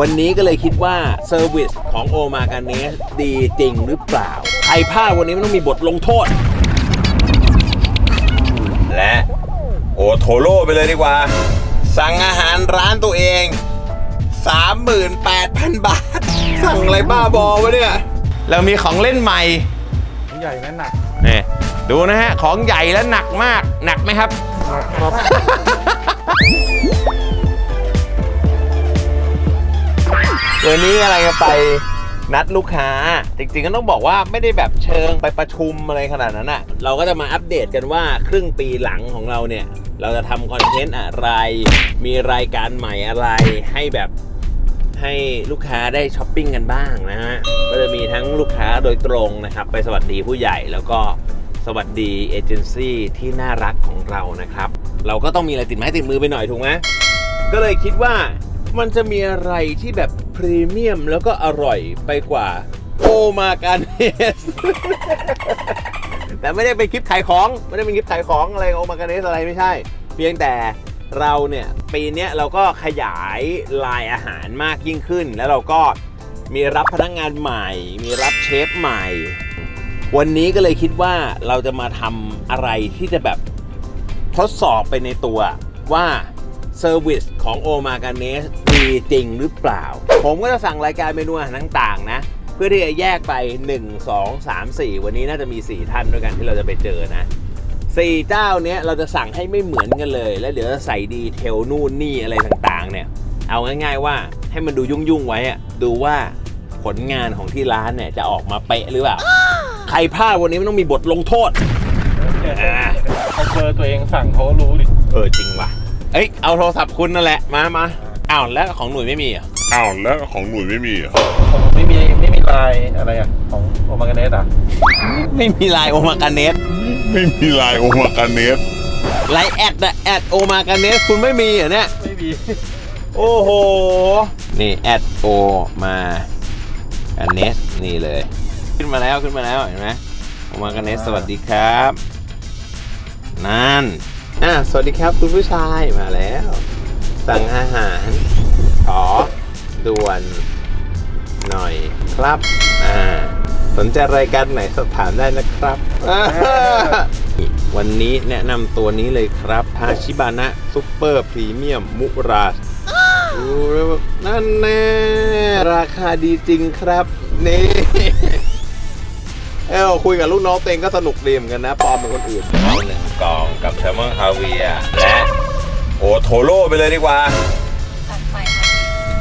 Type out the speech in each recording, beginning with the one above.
วันนี้ก็เลยคิดว่าเซอร์วิสของโอมากาเนสดีจริงหรือเปล่า ใครพลาดวันนี้มันต้องมีบทลงโทษ และโอโทโร่ไปเลยดีกว่า สั่งอาหารร้านตัวเอง 38,000 บาท สั่งอะไรบ้าบอวะเนี่ย เรามีของเล่นใหม่ ใหญ่และหนักนี่ดูนะฮะ ของใหญ่และหนักมาก หนักไหมครับครับ วันนี้อะไรจะไปนัดลูกค้า จริงๆก็ต้องบอกว่าไม่ได้แบบเชิงไปประชุมอะไรขนาดนั้นอะเราก็จะมาอัปเดตกันว่าครึ่งปีหลังของเราเนี่ย เราจะทำคอนเทนต์อะไร มีรายการใหม่อะไรให้แบบให้ลูกค้าได้ช้อปปิ้งกันบ้างนะฮะ ก็จะมีทั้งลูกค้าโดยตรงนะครับ ไปสวัสดีผู้ใหญ่แล้วก็สวัสดีเอเจนซี่ที่น่ารักของเรานะครับ เราก็ต้องมีอะไรติดไม้ติดมือไปหน่อยถูกไหมก็เลยคิดว่ามันจะมีอะไรที่แบบ พรีเมียมแล้วก็อร่อยไปกว่าโอมาการเนส แต่ไม่ได้เป็นคลิปขายของไม่ได้เป็นคลิปขายของอะไรโอมาการเนสอะไรไม่ใช่ เพียงแต่เราเนี่ยปีนี้เราก็ขยายลายอาหารมากยิ่งขึ้น แล้วเราก็มีรับพนักงานใหม่ มีรับเชฟใหม่ วันนี้ก็เลยคิดว่าเราจะมาทำอะไรที่จะแบบทดสอบไปในตัวว่าเซอร์วิสของโอมากาเนส ดีจริงหรือเปล่า ผมก็จะสั่งรายการเมนูอาหารต่างๆ นะ เพื่อที่จะแยกไป 1 2 3 4 วันนี้น่าจะมี 4 ท่านด้วยกันที่เราจะไปเจอนะ4เจ้าเนี้ยเราจะสั่งให้ไม่เหมือนกันเลย แล้วเดี๋ยวจะใส่ดีเทลนู่นนี่อะไรต่างๆ เนี่ย เอาง่ายๆว่าให้มันดูยุ่งๆไว้อะดูว่าผลงานของที่ร้านเนี่ยจะออกมาเป๊ะหรือเปล่า ใครพลาดวันนี้มันต้องมีบทลงโทษอ่าเขาเจอตัวเองสั่งเขาก็รู้ดิ เออจริงว่ะ เอ้ยเอาโทรศัพท์คุณนั่นแหละ มามา อ้าวแล้วของหนุ่ยไม่มีเหรอะอ้าวแล้วของหนุ่ยไม่มีเหรอผมไม่มีไม่มีลายอะไรอะ ของโอมากาเนสอะไม่มีไลน์โอมากาเนสไม่มีลายโอมากาเนสไลน์แอดอะแอดโอมากาเนสคุณไม่มีเหรอเนี่ย ไม่มีโอ้โห นี่แอดโอมากันเนสนี่เลย ขึ้นมาแล้วขึ้นมาแล้วเห็นไหมโอมากันเนสสวัสดีครับ นั่นอะสวัสดีครับคุณผู้ชายมาแล้ว สั่งอาหาร ขอด่วนหน่อยครับ อ่า สนใจรายการไหนสอบถามได้นะครับ วันนี้แนะนำตัวนี้เลยครับทาชิบานะซุปเปอร์พรีเมียมมุราดูแล้วแบบนั่นแน่ ราคาดีจริงครับ นี่เอ้าคุยกับลูกน้องตัวเองก็สนุกดีเหมือนกันนะปลอมเป็นคนอื่นเอาหนึ่งกล่องกับแซลมอนคาเวียและ โอโทโร่ไปเลยดีกว่า จัดไปค่ะ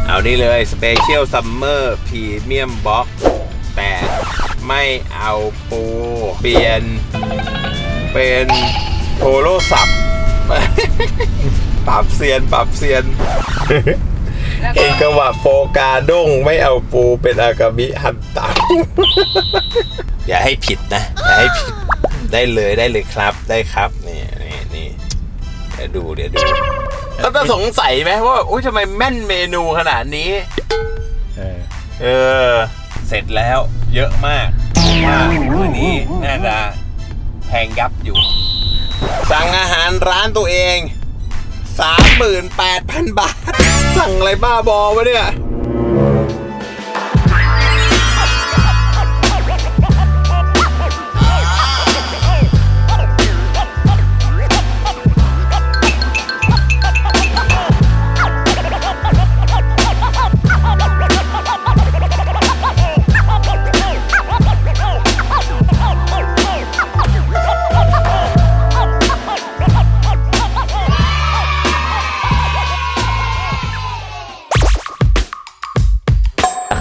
เอานี่เลย Special Summer Premium Box แต่ไม่เอาปู เปลี่ยน เป็นโทโรศัพท์ ปรับเซียน ปรับเซียน แล้วเอกก็ว่าโฟกาด้งไม่เอาปูเป็นอากามิฮันตัง อย่าให้ผิดนะ อย่าให้ผิด ได้เลยได้เลยครับได้ครับนี่นี่นี่ เดี๋ยวดูเดี๋ยวดูเขาจะสงสัยไหมว่าอุ้ยทำไมแม่นเมนูขนาดนี้ เออเออ เสร็จแล้วเยอะมากผมว่ามือนี้น่าจะแพงยับอยู่ สั่งอาหารร้านตัวเอง 38,000 บาท สั่งอะไรบ้าบอวะเนี่ย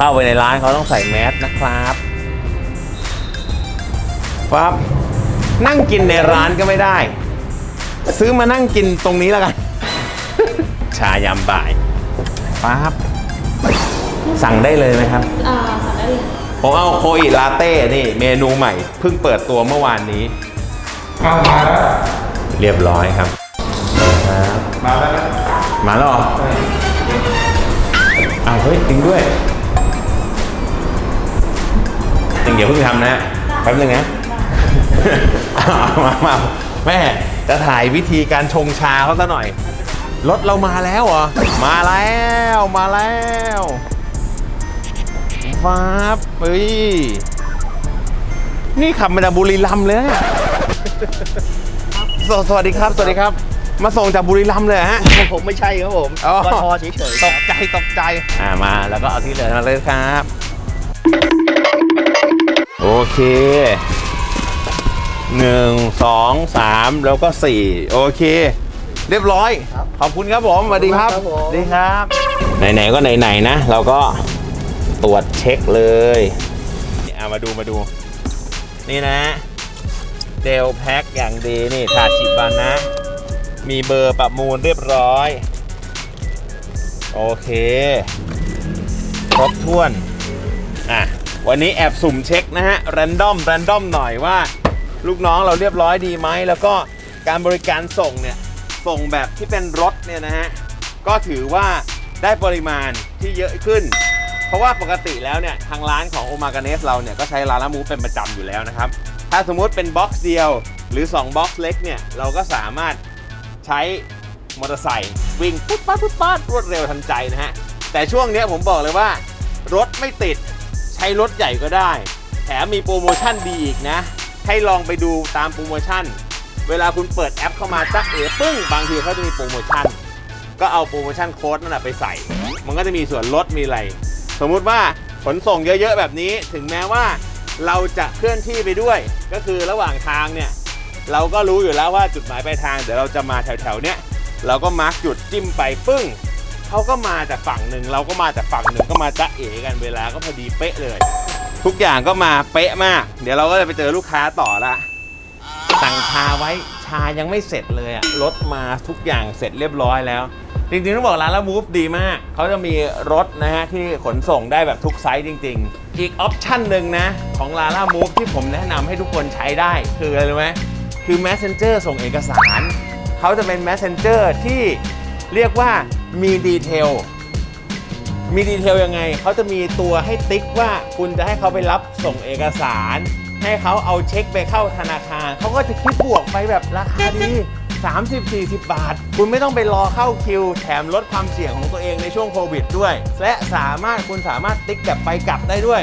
เข้าไปในร้านเขาต้องใส่แมสนะครับปั๊บนั่งกินในร้านก็ไม่ได้ ซื้อมานั่งกินตรงนี้แล้วกัน ชายามบ่ายปั๊บสั่งได้เลยไหมครับอ่าสั่งได้เลยผมเอาโคอิลาเต้นี่เมนูใหม่ เพิ่งเปิดตัวเมื่อวานนี้อ้าวมาแล้วเรียบร้อยครับครับมาแล้วนะมาแล้วเหรออ้าวเฮ้ยจริงด้วย จริงเดี๋ยวเพิ่งทำนะแป๊บนึงนะเอามามาแม่จะถ่ายวิธีการชงชาเขาซะหน่อย รถเรามาแล้วเหรอ มาแล้วมาแล้วฟ้าบเฮ้ยนี่ขับมาจากบุรีรัมย์เลยนะสวสวัสดีครับ สวัสดีครับ มาส่งจากบุรีรัมย์เลยเหรอฮะ ผมไม่ใช่ครับผมอ๋อกทเฉยๆตกใจตกใจ อ่ามาแล้วก็เอาที่เหลือมาเลยครับโอ เคหนึ่งสองสามแล้วก็สี่โอเค เรียบร้อย ขอบคุณครับผมสวัสดีครับครับผมสวัสดีครับ ไหนๆก็ไหนๆนะ เราก็ตรวจเช็คเลยเอามาดูมาดู นี่นะเดลแพ็คอย่างดีนี่ทาชิบานะมีเบอร์ประมูลเรียบร้อย โอเค ครบถ้วน อะ วันนี้แอบสุ่มเช็คนะฮะแรนดอมแรนดอมหน่อยว่า ลูกน้องเราเรียบร้อยดีไหม แล้วก็การบริการส่งเนี่ย ส่งแบบที่เป็นรถเนี่ยนะฮะ ก็ถือว่าได้ปริมาณที่เยอะขึ้น เพราะว่าปกติแล้วเนี่ย ทางร้านของโอมากาเนสเราเนี่ย ก็ใช้ลาลามูเป็นประจำอยู่แล้วนะครับ ถ้าสมมุติเป็นบ็อกซ์เดียวหรือ 2บ็อกซ์เล็กเนี่ย เราก็สามารถใช้มอเตอร์ไซค์วิ่งปุ๊บปั๊บปุ๊บปั๊บรวดเร็วทันใจนะฮะแต่ช่วงเนี้ยผมบอกเลยว่ารถไม่ติด ช้รถใหญ่ก็ได้ แถมมีโปรโมชั่นดีอีกนะ ให้ลองไปดูตามโปรโมชั่น เวลาคุณเปิดแอปเข้ามาจักเอปึ้ง บางทีเขาจะมีโปรโมชั่น ก็เอาโปรโมชั่นโค้ดนั่นแหะไปใส่ มันก็จะมีส่วนลดมีอะไร สมมุติว่าขนส่งเยอะๆแบบนี้ ถึงแม้ว่าเราจะเคลื่อนที่ไปด้วย ก็คือระหว่างทางเนี่ย เราก็รู้อยู่แล้วว่าจุดหมายปลายทาง เดี๋ยวเราจะมาแถวๆเนี้ย เราก็มาร์กจุดจิ้มไปปึ้ง เขาก็มาจากฝั่งหนึ่งเราก็มาจากฝั่งหนึ่งก็มาจะเอ๋กันเวลาก็พอดีเป๊ะเลย ทุกอย่างก็มาเป๊ะมาก เดี๋ยวเราก็จะไปเจอลูกค้าต่อละสั่งชาไว้ชายังไม่เสร็จเลยอะรถมาทุกอย่างเสร็จเรียบร้อยแล้วจริงๆต้องบอกร้านละมูฟดีมาก เขาจะมีรถนะฮะที่ขนส่งได้แบบทุกไซส์จริง ๆ อีกออปชั่นหนึ่งนะ ของลาล่ามูฟที่ผมแนะนำให้ทุกคนใช้ได้ คืออะไรรู้ไหมคือ Messenger ส่งเอกสาร เขาจะเป็น Messenger ที่เรียกว่า มีดีเทล มีดีเทลยังไง เขาจะมีตัวให้ติ๊กว่าคุณจะให้เขาไปรับส่งเอกสาร ให้เขาเอาเช็คไปเข้าธนาคาร เขาก็จะคิดบวกไปแบบราคาดี 30-40 บาท คุณไม่ต้องไปรอเข้าคิว แถมลดความเสี่ยงของตัวเองในช่วงโควิดด้วย และสามารถคุณสามารถติ๊กแบบไปกลับได้ด้วย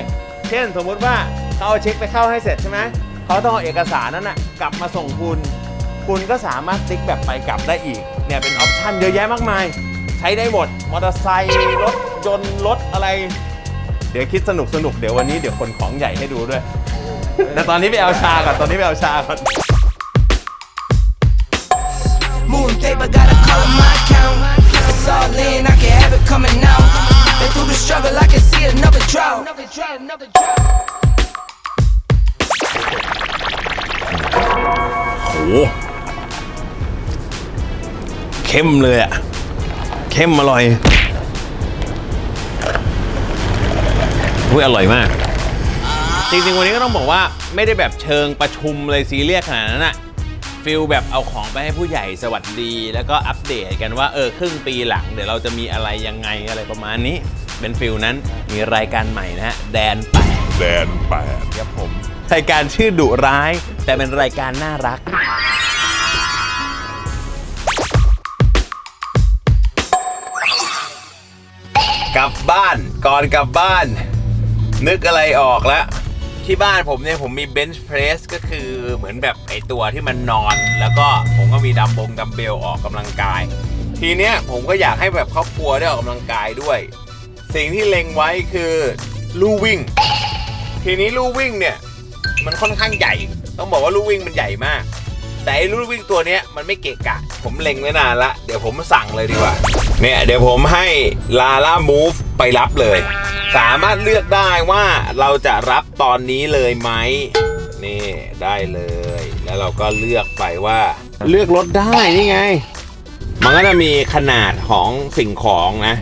เช่น สมมุติว่าเขาเอาเช็คไปเข้าให้เสร็จใช่ไหมเขาต้องเอาเอกสารนั้นนะกลับมาส่งคุณ คุณก็สามารถติ๊กแบบไปกลับได้อีก เนี่ยเป็นออปชันเยอะแยะมากมาย ใช้ได้หมด มอเตอร์ไซค์รถยนต์รถอะไร เดี๋ยวคิดสนุกสนุกเดี๋ยววันนี้เดี๋ยวคนของใหญ่ให้ดูด้วย แต่ตอนนี้ไปเอาชาก่อน ตอนนี้ไปเอาชาก่อน Moon paper, gotta call up my account. It's all in, I can have it coming out. Been through the struggle, I can see another drought. Another drought, another drought. โหเข้มเลยอะ เข้มอร่อยอุ้ยอร่อยมาก จริงๆ วันนี้ก็ต้องบอกว่าไม่ได้แบบเชิงประชุมเลยซีเรียสขนาดนั้นอะฟิลแบบเอาของไปให้ผู้ใหญ่สวัสดี แล้วก็อัปเดตกันว่าเออครึ่งปีหลัง เดี๋ยวเราจะมีอะไรยังไงอะไรประมาณนี้ เป็นฟิลนั้นมีรายการใหม่นะฮะแดนแปดแดนแปดครับผมรายการชื่อดุร้าย แต่เป็นรายการน่ารักก ก่อนกลับบ้าน นึกอะไรออกแล้ว ที่บ้านผมเนี่ยผมมีเบนช์เพรสก็คือเหมือนแบบไอตัวที่มันนอน แล้วก็ผมก็มีดัมบงดัมเบลออกกำลังกาย ทีเนี้ยผมก็อยากให้แบบครอบครัวได้ออกกำลังกายด้วย สิ่งที่เล็งไว้คือลู่วิ่ง ทีนี้ลู่วิ่งเนี่ย มันค่อนข้างใหญ่ ต้องบอกว่าลู่วิ่งมันใหญ่มาก แต่ไอ้ลู่วิ่งตัวเนี้ยมันไม่เกะกะ ผมเล็งไว้นานละ เดี๋ยวผมสั่งเลยดีกว่า เนี่ยเดี๋ยวผมให้ลาล่ามูฟไปรับเลย สามารถเลือกได้ว่าเราจะรับตอนนี้เลยไหมนี่ได้เลย แล้วเราก็เลือกไปว่า เลือกรถได้นี่ไง มันก็จะมีขนาดของสิ่งของนะ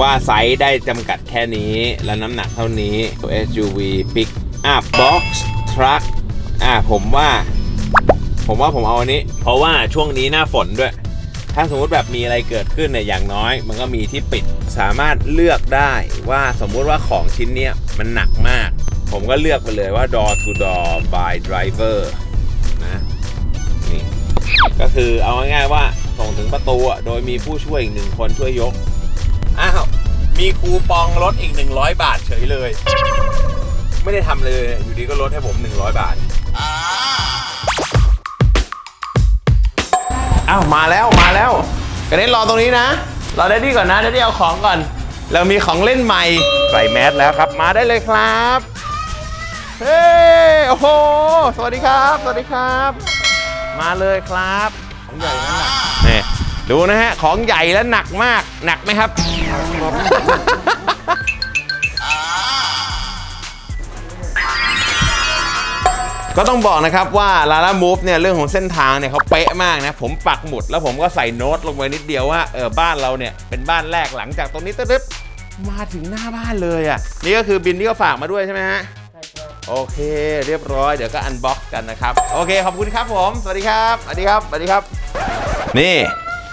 ว่าไซส์ได้จำกัดแค่นี้ และน้ำหนักเท่านี้ SUV Pick Up Box Truck อะผมว่า ผมว่าผมเอาอันนี้ เพราะว่าช่วงนี้หน้าฝนด้วย ถ้าสมมุติแบบมีอะไรเกิดขึ้นเนี่ยอย่างน้อย มันก็มีที่ปิดสามารถเลือกได้ว่าสมมุติว่าของชิ้นเนี้ยมันหนักมาก ผมก็เลือกไปเลยว่า door to door by driver นะนี่ก็คือเอาง่ายๆว่าส่งถึงประตูโดยมีผู้ช่วยอีกหนึ่งคนช่วยยก อ้าว มีคูปองลดอีก 100 บาทเฉยเลย ไม่ได้ทำเลย อยู่ดีก็ลดให้ผม 100 บาทาวมาแล้วมาแล้วกระเด็นรอตรงนี้นะรอได้ดีก่อนนะได้ดีเอาของก่อน เรามีของเล่นใหม่ใส่แมสแล้วครับ มาได้เลยครับเฮ้โอ้โหสวัสดีครับ สวัสดีครับ มาเลยครับของใหญ่และหนักนี่ดูนะฮะของใหญ่และหนักมากหนักไหมครับ ก็ต้องบอกนะครับว่า Lala Move เนี่ยเรื่องของเส้นทางเนี่ยเขาเป๊ะมากนะผมปักหมุดแล้วผมก็ใส่โน้ตลงไปนิดเดียวว่าเออบ้านเราเนี่ยเป็นบ้านแรกหลังจากตรงนี้ตึ๊ดๆมาถึงหน้าบ้านเลยอะนี่ก็คือบินที่เขาฝากมาด้วยใช่ไหมฮะโอเคเรียบร้อยเดี๋ยวก็อันบ็อกกันนะครับ โอเคขอบคุณครับผม สวัสดีครับสวัสดีครับสวัสดีครับ นี่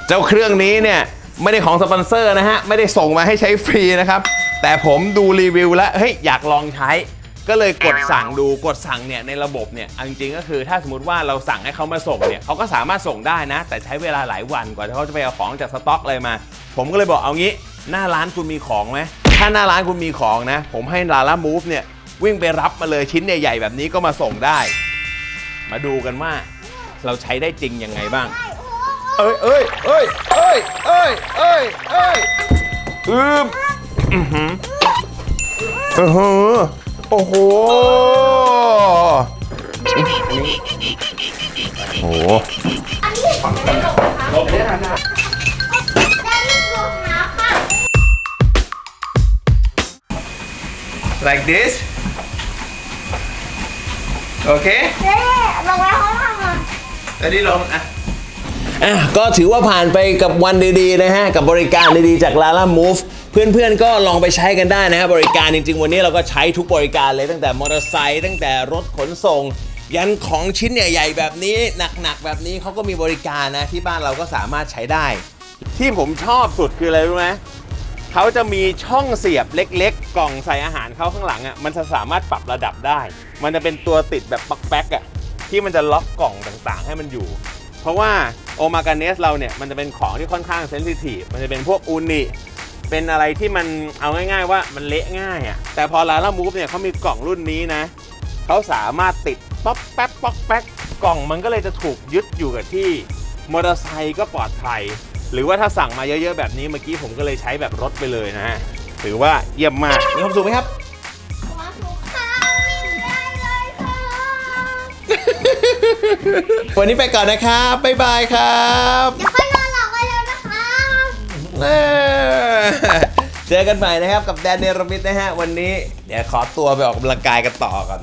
เจ้าเครื่องนี้เนี่ยไม่ได้ของสปอนเซอร์นะฮะ ไม่ได้ส่งมาให้ใช้ฟรีนะครับ แต่ผมดูรีวิวแล้วเฮ้ยอยากลองใช้ ก็เลยกดสั่งดูกดสั่งเนี่ยในระบบเนี่ยเอาจริงๆก็คือถ้าสมมติว่าเราสั่งให้เขามาส่งเนี่ยเขาก็สามารถส่งได้นะ แต่ใช้เวลาหลายวันกว่าเขาจะไปเอาของจากสต็อกอะไรมา ผมก็เลยบอกเอางี้ หน้าร้านคุณมีของไหมถ้าหน้าร้านคุณมีของนะ ผมให้ลาล่ามูฟเนี่ยวิ่งไปรับมาเลยชิ้นใหญ่ๆแบบนี้ก็มาส่งได้ มาดูกันว่าเราใช้ได้จริงยังไงบ้าง เอ้ยเอ้ยเอ้ยเอ้ยเอ้ยเอ้ยเอ้ยอืมอือหืออืออ โอ้โหอันนี้โอ้โห like this okay ลงไปห้องทำอะอันนี้ลงอะ อะก็ถือว่าผ่านไปกับวันดีๆนะฮะ กับบริการดีๆจาก Lala Move เพื่อนๆก็ลองไปใช้กันได้นะครับบริการจริงๆ วันนี้เราก็ใช้ทุกบริการเลยตั้งแต่มอเตอร์ไซค์ตั้งแต่รถขนส่ง ยันของชิ้นใหญ่ๆแบบนี้หนักๆแบบนี้เขาก็มีบริการนะที่บ้านเราก็สามารถใช้ได้ ที่ผมชอบสุดคืออะไรรู้ไหมเขาจะมีช่องเสียบเล็กๆ กล่องใส่อาหารเข้าข้างหลังอะมันจะสามารถปรับระดับได้ มันจะเป็นตัวติดแบบปักแป๊กอะที่มันจะล็อกกล่องต่างๆ ให้มันอยู่ เพราะว่าโอมากาเนสเราเนี่ยมันจะเป็นของที่ค่อนข้างเซนซิทีฟมันจะเป็นพวกอูนิเป็นอะไรที่มันเอาง่ายๆว่ามันเละง่ายอะแต่พอลานล่ามูฟเนี่ยเขามีกล่องรุ่นนี้นะเขาสามารถติดป๊อกแป๊กป๊อกแป๊กกล่องมันก็เลยจะถูกยึดอยู่กับที่มอเตอร์ไซค์ก็ปลอดภัย หรือว่าถ้าสั่งมาเยอะๆแบบนี้เมื่อกี้ผมก็เลยใช้แบบรถไปเลยนะฮะถือว่าเยี่ยมมากมีความสุขไหมครับ วันนี้ไปก่อนนะครับ บ๊ายบายครับอย่าค่อยนอนหลับไปแล้วนะคะเออเจอกันใหม่นะครับกับแดนเนรมิตนะฮะ วันนี้ เดี๋ยวขอตัวไปออกกำลังกายกันต่อก่อน